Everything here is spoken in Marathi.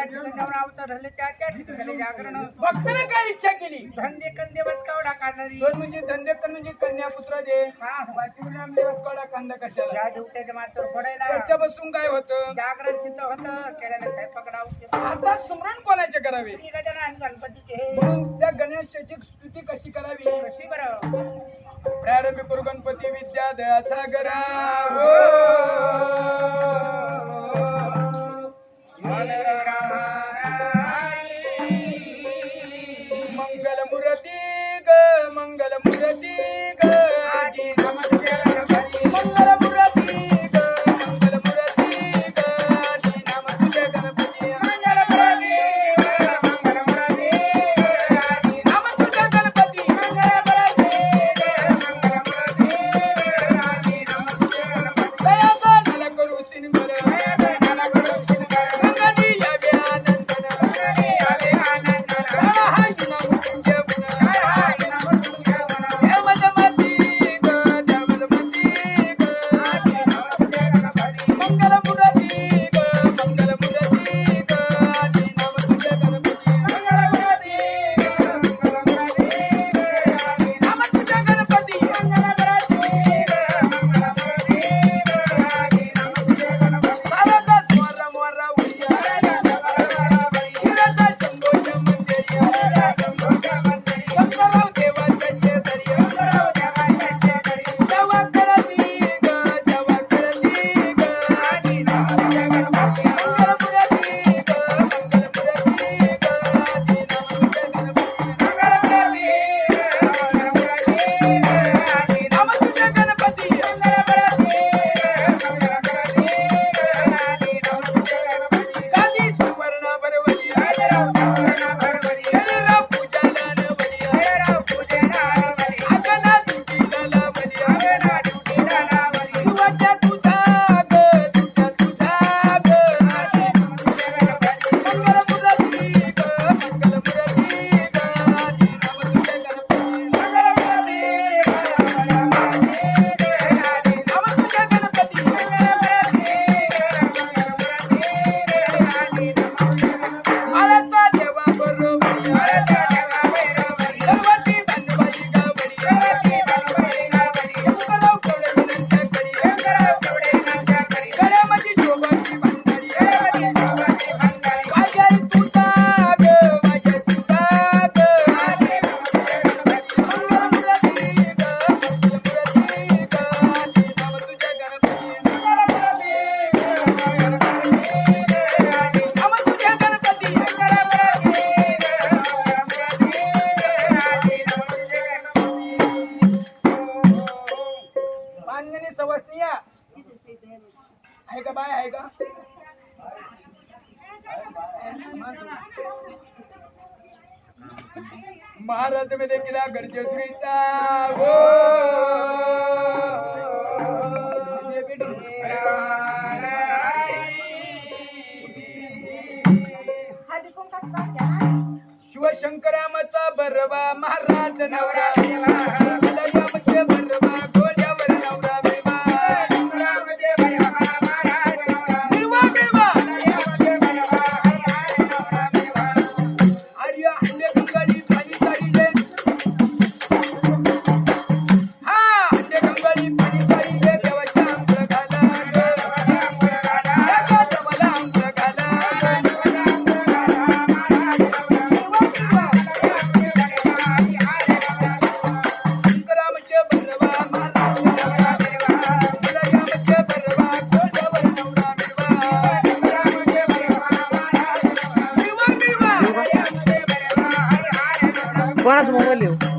ज्या ठिकाणी जाऊन अवतार झाले त्या त्या ठिकाणी जागरण भक्ताने काय इच्छा केली? धंदे कंदे बसकावडा काढणारी म्हणजे धंदे कन म्हणजे कन्यापुत्र दे हा. बाजीराम बसकावडा कांदा कशा या दिवट्याच्या मात्र पडायला त्याच्या बसून काय होतं? जागरण सिद्ध होतं केल्याला स्वयंपाकडा आता सुमरण कोणाचे करावे? गजानन गणपतीचे. त्या गणेशाची स्तुती कशी करावी? कशी बरं? प्रारंभी करू गणपती विद्या दया सागरा Hare Rama. आहे का बाय आहे का? महाराज मी देखील गरजेचा शिवशंकरामाचा बरवा Maharaj Agora as mãos olhou.